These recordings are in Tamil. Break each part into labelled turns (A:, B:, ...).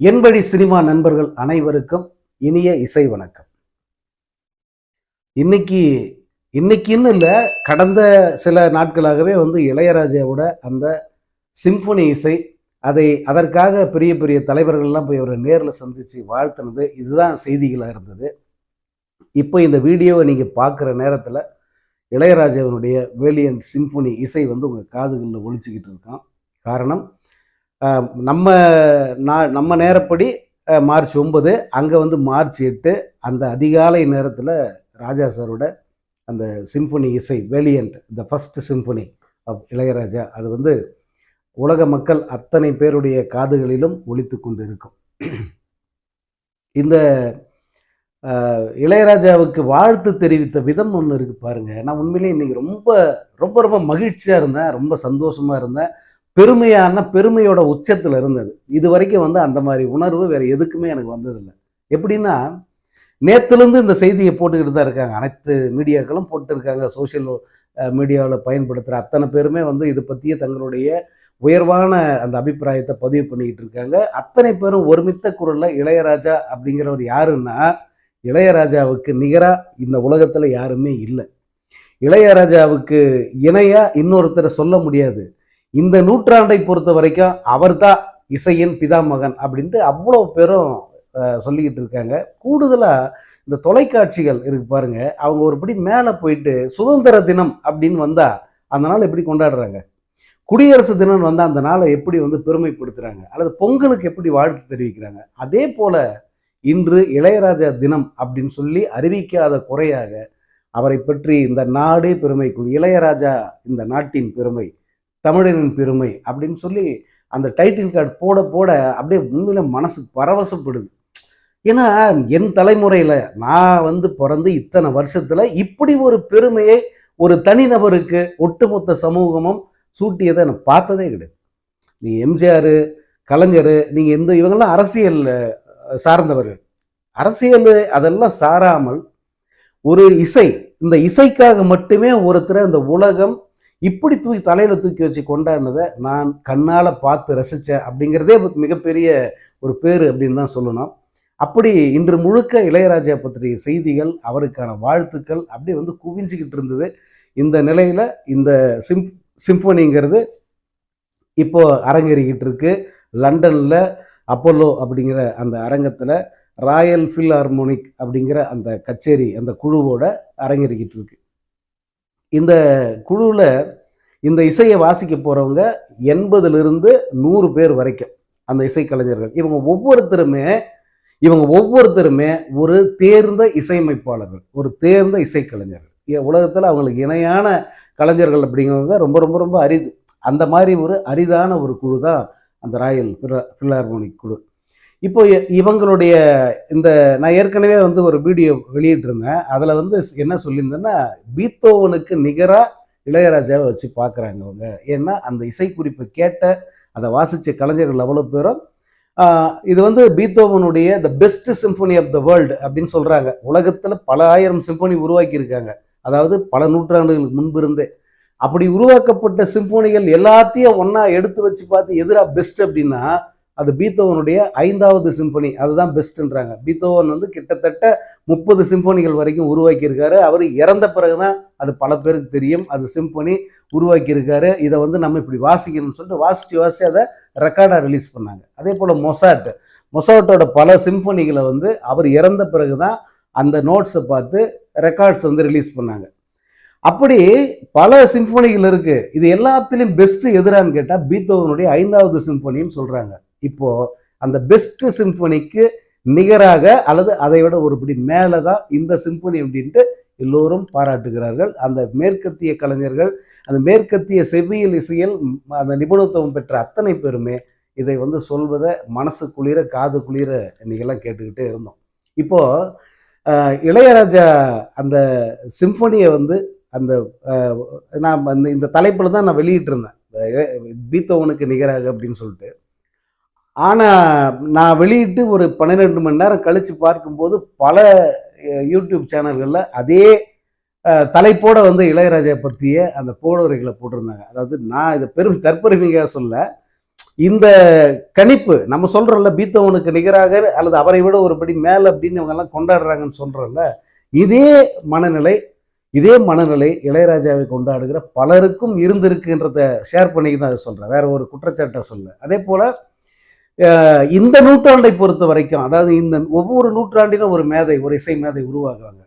A: என்படி சினிமா நண்பர்கள் அனைவருக்கும் இனிய இசை வணக்கம். இன்னைக்கு இன்னைக்குன்னு இல்லை கடந்த சில நாட்களாகவே வந்து இளையராஜாவோட அந்த சிம்ஃபனி இசை அதை அதற்காக பெரிய பெரிய தலைவர்கள்லாம் போய் அவரை நேரில் சந்தித்து வாழ்த்துனது இதுதான் செய்திகளாக இருந்தது. இப்போ இந்த வீடியோவை நீங்கள் பார்க்குற நேரத்தில் இளையராஜாவினுடைய வேலியன் சிம்ஃபனி இசை வந்து உங்கள் காதுகளில் ஒழிச்சிக்கிட்டு இருக்கான். காரணம் நம்ம நா- நம்ம நேரப்படி மார்ச் ஒன்பது அங்கே வந்து மார்ச் எட்டு அந்த அதிகாலை நேரத்தில் ராஜா சாரோட அந்த சிம்பனி இசை valiant the first symphony Ilaiyaraaja அது வந்து உலக மக்கள் அத்தனை பேருடைய காதுகளிலும் ஒழித்து கொண்டு இருக்கும் இந்த இளையராஜாவுக்கு வாழ்த்து தெரிவித்த விதம் ஒன்று இருக்கு பாருங்க. நான் உண்மையிலேயே இன்னைக்கு ரொம்ப ரொம்ப ரொம்ப மகிழ்ச்சியாக இருந்தேன். ரொம்ப சந்தோஷமா இருந்தேன். பெருமையான பெருமையோட உச்சத்தில் இருந்தது. இது வரைக்கும் வந்து அந்த மாதிரி உணர்வு வேற எதுக்குமே எனக்கு வந்ததில்லை. எப்படின்னா நேற்றுலேருந்து இந்த செய்தியை போட்டுக்கிட்டு தான் இருக்காங்க. அனைத்து மீடியாக்களும் போட்டுருக்காங்க. சோஷியல் மீடியாவில் பயன்படுத்துகிற அத்தனை பேருமே வந்து இது பற்றிய தங்களுடைய உயர்வான அந்த அபிப்பிராயத்தை பதிவு பண்ணிக்கிட்டு இருக்காங்க. அத்தனை பேரும் ஒருமித்த குரலில் இளையராஜா அப்படிங்கிறவர் யாருன்னா இளையராஜாவுக்கு நிகராக இந்த உலகத்தில் யாருமே இல்லை. இளையராஜாவுக்கு இணையாக இன்னொருத்தரை சொல்ல முடியாது. இந்த நூற்றாண்டை பொறுத்த வரைக்கும் அவர்தான் இசையின் பிதாமகன் அப்படின்ட்டு அவ்வளோ பேரும் சொல்லிக்கிட்டு இருக்காங்க. கூடுதலாக இந்த தொலைக்காட்சிகள் இருக்கு பாருங்க. அவங்க ஒருபடி மேலே போயிட்டு சுதந்திர தினம் அப்படின்னு வந்தால் அந்த நாள் எப்படி கொண்டாடுறாங்க? குடியரசு தினம் வந்தால் அந்த நாளை எப்படி வந்து பெருமைப்படுத்துகிறாங்க அல்லது பொங்கலுக்கு எப்படி வாழ்த்து தெரிவிக்கிறாங்க? அதே போல இன்று இளையராஜா தினம் அப்படின்னு சொல்லி அறிவிக்காத குறையாக அவரை பற்றி இந்த நாடே பெருமைக்குள் இளையராஜா இந்த நாட்டின் பெருமை தமிழனின் பெருமை அப்படின்னு சொல்லி அந்த டைட்டில் கார்டு போட போட அப்படியே உண்மையில மனசு பரவசப்படுது. ஏன்னா என் தலைமுறையில் நான் வந்து பிறந்து இத்தனை வருஷத்தில் இப்படி ஒரு பெருமையை ஒரு தனிநபருக்கு ஒட்டுமொத்த சமூகமும் சூட்டியதை நான் பார்த்ததே கிடையாது. நீ எம்ஜிஆர் கலைஞர் நீங்கள் எந்த இவங்கெல்லாம் அரசியல் சார்ந்தவர்கள். அரசியல் அதெல்லாம் சாராமல் ஒரு இசை இந்த இசைக்காக மட்டுமே ஒருத்தரை இந்த உலகம் இப்படி தூக்கி தலையில தூக்கி வச்சு கொண்டாடினதை நான் கண்ணால பார்த்து ரசித்தேன் அப்படிங்கிறதே மிகப்பெரிய ஒரு பேர் அப்படின்னு தான் சொல்லணும். அப்படி இன்று முழுக்க இளையராஜா பற்றிய செய்திகள் அவருக்கான வாழ்த்துக்கள் அப்படி வந்து குவிஞ்சிக்கிட்டு இருந்தது. இந்த நிலையில இந்த சிம் சிம்பொனிங்கிறது இப்போ அரங்கேறிக்கிட்டு இருக்கு. லண்டன்ல அப்போலோ அப்படிங்கிற அந்த அரங்கத்தில் ராயல் ஃபில் ஹார்மோனிக் அப்படிங்கிற அந்த கச்சேரி அந்த குழுவோட அரங்கேறிக்கிட்டு இருக்கு. இந்த குழுவில் இந்த இசையை வாசிக்க போகிறவங்க எண்பதுலேருந்து நூறு பேர் வரைக்கும் அந்த இசைக்கலைஞர்கள் இவங்க ஒவ்வொருத்தருமே இவங்க ஒவ்வொருத்தருமே ஒரு தேர்ந்த இசையமைப்பாளர்கள் ஒரு தேர்ந்த இசைக்கலைஞர்கள் உலகத்தில் அவங்களுக்கு இணையான கலைஞர்கள் அப்படிங்கிறவங்க ரொம்ப ரொம்ப ரொம்ப அரிது. அந்த மாதிரி ஒரு அரிதான ஒரு குழு தான் அந்த ராயல் ஃபிலார்மோனிக் குழு. இப்போ இவங்களுடைய இந்த நான் ஏற்கனவே வந்து ஒரு வீடியோ வெளியிட்டிருந்தேன். அதில் வந்து என்ன சொல்லியிருந்தேன்னா பீத்தோவனுக்கு நிகராக இளையராஜாவை வச்சு பார்க்குறாங்க அவங்க ஏன்னா அந்த இசைக்குறிப்பை கேட்ட அதை வாசித்த கலைஞர்கள் அவ்வளோ பேரும் இது வந்து பீத்தோவனுடைய the best symphony of the world அப்படின்னு சொல்கிறாங்க உலகத்தில் பல ஆயிரம் சிம்பொனி உருவாக்கியிருக்காங்க. அதாவது பல நூற்றாண்டுகளுக்கு முன்பு இருந்தே. அப்படி உருவாக்கப்பட்ட சிம்போனிகள் எல்லாத்தையும் ஒன்றா எடுத்து வச்சு பார்த்து எதிராக பெஸ்ட் அப்படின்னா அது பீத்தோவனுடைய ஐந்தாவது சிம்பனி. அதுதான் பெஸ்ட்ன்றாங்க. பீத்தோவன் வந்து கிட்டத்தட்ட முப்பது சிம்பனிகள் வரைக்கும் உருவாக்கியிருக்காரு. அவர் இறந்த பிறகுதான் அது பல பேருக்கு தெரியும். அது சிம்பனி உருவாக்கியிருக்காரு. இதை வந்து நம்ம இப்படி வாசிக்கணும்னு சொல்லிட்டு வாசித்து வாசி அதை ரெக்கார்டாக ரிலீஸ் பண்ணாங்க. அதே போல் மொசாட். மொசாட்டோட பல சிம்பனிகளை வந்து அவர் இறந்த பிறகுதான் அந்த நோட்ஸை பார்த்து ரெக்கார்ட்ஸ் வந்து ரிலீஸ் பண்ணாங்க. அப்படி பல சிம்பனிகள் இருக்குது இது எல்லாத்துலேயும் பெஸ்ட்டு எதிரான்னு கேட்டால் பீத்தோவனுடைய ஐந்தாவது சிம்பனின்னு சொல்கிறாங்க இப்போ அந்த பெஸ்ட் சிம்பனிக்கு நிகராக அல்லது அதை விட ஒருபடி மேலே தான் இந்த சிம்பனி அப்படின்ட்டு எல்லோரும் பாராட்டுகிறார்கள். அந்த மேற்கத்திய கலைஞர்கள் அந்த மேற்கத்திய செவ்வியல் இசையில் அந்த நிபுணத்துவம் பெற்ற அத்தனை பேருமே இதை வந்து சொல்வதை மனசு குளிர காது குளிர இன்னைக்கெல்லாம் கேட்டுக்கிட்டே இருந்தோம். இப்போ இளையராஜா அந்த சிம்பனியை வந்து அந்த நான் அந்த இந்த தலைப்பில் தான் நான் வெளியிட்டிருந்தேன். பீத்தோவனுக்கு நிகராக அப்படின்னு சொல்லிட்டு. ஆனால் நான் வெளியிட்டு ஒரு பன்னிரெண்டு மணி நேரம் கழித்து பார்க்கும்போது பல யூடியூப் சேனல்களில் அதே தலைப்போடு வந்து இளையராஜா பற்றிய அந்த கோடுரைகளை போட்டிருந்தாங்க. அதாவது நான் இதை பெரும் தற்பெருமையாக சொல்ல இந்த கணிப்பு நம்ம சொல்கிறோம்ல பீத்தவனுக்கு நிகராக அல்லது அவரை விட ஒருபடி மேலே அப்படின்னு இவங்கெல்லாம் கொண்டாடுறாங்கன்னு சொல்கிறோம்ல இதே மனநிலை இதே மனநிலை இளையராஜாவை கொண்டாடுகிற பலருக்கும் இருந்திருக்குன்றத ஷேர் பண்ணிக்கு தான் அதை சொல்கிறேன் வேற ஒரு குற்றச்சாட்டை சொல்ல. அதே போல் இந்த நூற்றாண்டை பொறுத்த வரைக்கும் அதாவது இந்த ஒவ்வொரு நூற்றாண்டிலும் ஒரு மேதை ஒரு இசை மேதை உருவாகுவாங்க.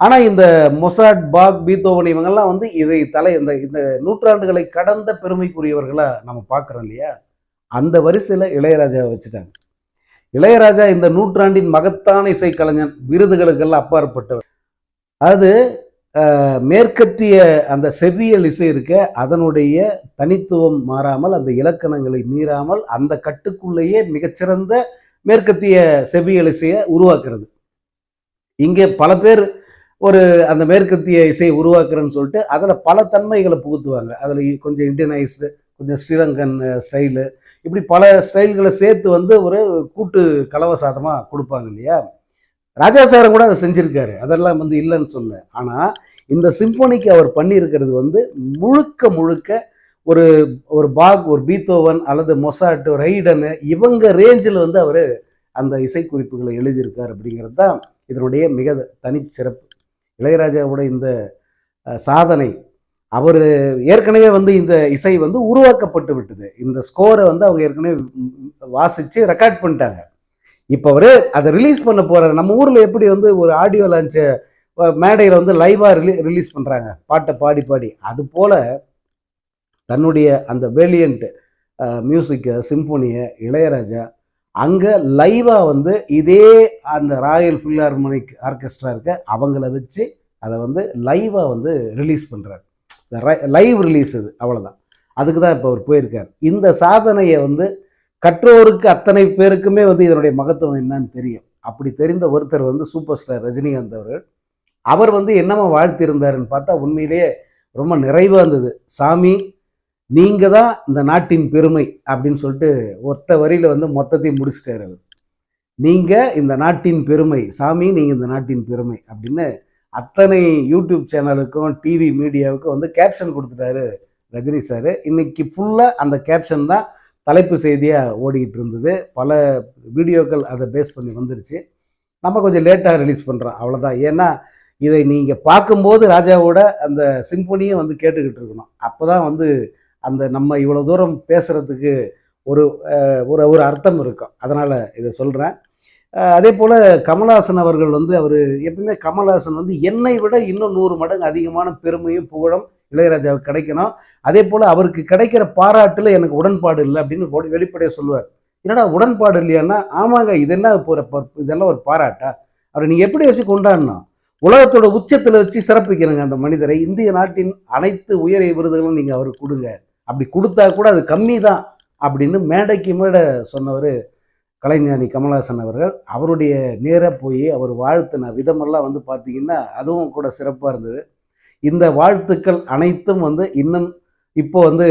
A: ஆனால் இந்த மொசாட் பாக் பீத்தோவன் இவங்கெல்லாம் வந்து இதை தலை இந்த இந்த நூற்றாண்டுகளை கடந்த பெருமைக்குரியவர்களா நம்ம பார்க்குறோம் இல்லையா? அந்த வரிசையில் இளையராஜாவை வச்சுட்டாங்க. இளையராஜா இந்த நூற்றாண்டின் மகத்தான இசைக்கலைஞன் விருதுகளுக்கெல்லாம் அப்பாற்பட்டவர். அது மேற்கத்திய அந்த செவ்வியல் இசை இருக்க அதனுடைய தனித்துவம் மாறாமல் அந்த இலக்கணங்களை மீறாமல் அந்த கட்டுக்குள்ளேயே மிகச்சிறந்த மேற்கத்திய செவ்வியல் இசையை உருவாக்குறது. இங்கே பல பேர் ஒரு அந்த மேற்கத்திய இசையை உருவாக்குறேன்னு சொல்லிட்டு அதில் பல தன்மைகளை புகுத்துவாங்க. அதில் கொஞ்சம் இண்டியனைஸ்டு கொஞ்சம் ஸ்ரீலங்கன் ஸ்டைலு இப்படி பல ஸ்டைல்களை சேர்த்து வந்து ஒரு கூட்டு கலவசாதமாக கொடுப்பாங்க இல்லையா? ராஜா சாரம் கூட அதை செஞ்சுருக்காரு. அதெல்லாம் வந்து இல்லைன்னு சொல்ல ஆனால் இந்த சிம்ஃபோனிக்கு அவர் பண்ணியிருக்கிறது வந்து முழுக்க முழுக்க ஒரு ஒரு பாக் ஒரு பீத்தோவன் அல்லது மொசாட்டு ரைடனு இவங்க ரேஞ்சில் வந்து அவர் அந்த இசைக்குறிப்புகளை எழுதியிருக்கார் அப்படிங்கிறது தான் இதனுடைய மிக தனிச்சிறப்பு இளையராஜாவோட இந்த சாதனை அவர் ஏற்கனவே வந்து இந்த இசை வந்து உருவாக்கப்பட்டு விட்டது. இந்த ஸ்கோரை வந்து அவங்க ஏற்கனவே வாசித்து ரெக்கார்ட் பண்ணிட்டாங்க. இப்போ அவர் அதை ரிலீஸ் பண்ண போகிறார் நம்ம ஊரில் எப்படி வந்து ஒரு ஆடியோ லான்ச்சு மேடையில் வந்து லைவாக ரிலீ ரிலீஸ் பண்ணுறாங்க பாட்டை பாடி பாடி. அது போல் தன்னுடைய அந்த வேலியண்ட் மியூசிக்கை சிம்போனியை இளையராஜா அங்கே லைவாக வந்து இதே அந்த ராயல் ஃபில்ஹார்மோனிக் ஆர்கெஸ்ட்ரா இருக்க அவங்கள வச்சு அதை வந்து லைவாக வந்து ரிலீஸ் பண்ணுறாரு லைவ் ரிலீஸ் இது. அவ்வளோதான் அதுக்கு தான் இப்போ அவர் போயிருக்கார். இந்த சாதனையை வந்து கற்றோருக்கு அத்தனை பேருக்குமே வந்து இதனுடைய மகத்துவம் என்னன்னு தெரியும். அப்படி தெரிந்த ஒருத்தர் வந்து சூப்பர் ஸ்டார் ரஜினிகாந்த் அவர்கள். அவர் வந்து என்னமா வாழ்த்திருந்தாருன்னு பார்த்தா உண்மையிலேயே ரொம்ப நிறைவாக இருந்தது. சாமி நீங்கள் தான் இந்த நாட்டின் பெருமை அப்படின்னு சொல்லிட்டு ஒத்த வரியில் வந்து மொத்தத்தையும் முடிச்சுட்டார் அவர். நீங்கள் இந்த நாட்டின் பெருமை சாமி நீங்கள் இந்த நாட்டின் பெருமை அப்படின்னு அத்தனை யூடியூப் சேனலுக்கும் டிவி மீடியாவுக்கும் வந்து கேப்ஷன் கொடுத்துட்டாரு ரஜினி சார். இன்னைக்கு ஃபுல்லாக அந்த கேப்ஷன் தான் தலைப்பு செய்தியாக ஓடிக்கிட்டு இருந்தது பல வீடியோக்கள் அதை பேஸ் பண்ணி வந்துருச்சு. நம்ம கொஞ்சம் லேட்டாக ரிலீஸ் பண்ணுறோம் அவ்வளோதான் ஏன்னா இதை நீங்கள் பார்க்கும்போது ராஜாவோட அந்த சிம்பொனியை வந்து கேட்டுக்கிட்டு இருக்கணும். அப்போ தான் வந்து அந்த நம்ம இவ்வளோ தூரம் பேசுகிறதுக்கு ஒரு ஒரு ஒரு அர்த்தம் இருக்கும். அதனால் இதை சொல்கிறேன் அதே போல் கமல்ஹாசன் அவர்கள் வந்து அவர் எப்பவுமே கமல்ஹாசன் வந்து என்னை விட இன்னும் நூறு மடங்கு அதிகமான பெருமையும் புகழும் இளையராஜாவுக்கு கிடைக்கணும். அதே போல் அவருக்கு கிடைக்கிற பாராட்டில் எனக்கு உடன்பாடு இல்லை அப்படின்னு வெளிப்படையாக சொல்லுவார். என்னடா உடன்பாடு இல்லையான்னா ஆமாங்க இது என்ன போகிற ப- இதெல்லாம் ஒரு பாராட்டா? அவரை நீங்கள் எப்படி வச்சு கொண்டாடணும்? உலகத்தோட உச்சத்தில் வச்சு சிறப்பிக்கணுங்க அந்த மனிதரை. இந்திய நாட்டின் அனைத்து உயரிய விருதுகளும் நீங்கள் அவருக்கு கொடுங்க. அப்படி கொடுத்தா கூட அது கம்மி தான் அப்படின்னு மேடைக்கு மேடை சொன்னவர் கலைஞானி கமல்ஹாசன் அவர்கள் அவருடைய நேராக போய் அவர் வாழ்த்தின விதமெல்லாம் வந்து பார்த்தீங்கன்னா அதுவும் கூட சிறப்பாக இருந்தது. இந்த வாழ்த்துக்கள் அனைத்தும் வந்து இன்னும் இப்போ வந்து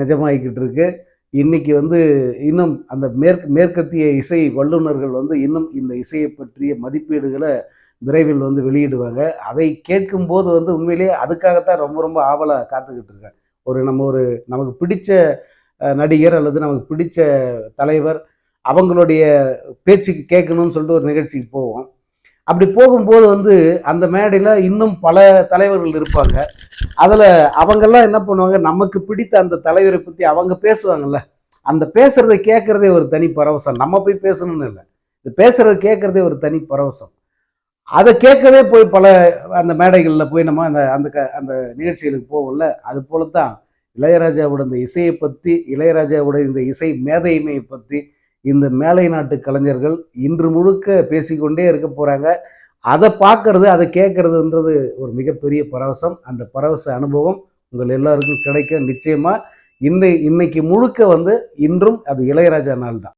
A: நிஜமாகிக்கிட்டு இருக்கு. இன்னைக்கு வந்து இன்னும் அந்த மேற்கு மேற்கத்திய இசை வல்லுநர்கள் வந்து இன்னும் இந்த இசையை பற்றிய மதிப்பீடுகளை விரைவில் வந்து வெளியிடுவாங்க. அதை கேட்கும்போது வந்து உண்மையிலேயே அதுக்காகத்தான் ரொம்ப ரொம்ப ஆவலாக காத்துக்கிட்டு இருக்கேன். ஒரு நம்ம ஒரு நமக்கு பிடிச்ச நடிகர் அல்லது நமக்கு பிடிச்ச தலைவர் அவங்களுடைய பேச்சுக்கு கேட்கணும்னு சொல்லிட்டு ஒரு நிகழ்ச்சிக்கு போவோம். அப்படி போகும்போது வந்து அந்த மேடையில் இன்னும் பல தலைவர்கள் இருப்பாங்க. அதில் அவங்கெல்லாம் என்ன பண்ணுவாங்க? நமக்கு பிடித்த அந்த தலைவரை பற்றி அவங்க பேசுவாங்கல்ல. அந்த பேசுகிறத கேட்குறதே ஒரு தனி பரவசம். நம்ம போய் பேசணும்னு இல்லை. இது பேசுகிறத கேட்குறதே ஒரு தனி பரவசம். அதை கேட்கவே போய் பல அந்த மேடைகளில் போய் நம்ம அந்த அந்த க அந்த நிகழ்ச்சிகளுக்கு போவோம்ல. அது போல தான் இளையராஜாவோட இந்த இசையை பற்றி இளையராஜாவோட இந்த இசை மேதைமையை பற்றி இந்த மேலை நாட்டு கலைஞர்கள் இன்று முழுக்க பேசிக்கொண்டே இருக்க போகிறாங்க அதை பார்க்கறது அதை கேட்கறதுன்றது ஒரு மிகப்பெரிய பரவசம். அந்த பரவச அனுபவம் உங்கள் எல்லாருக்கும் கிடைக்க நிச்சயமாக இன்னை இன்னைக்கு முழுக்க வந்து இன்றும் அது இளையராஜா நாள் தான்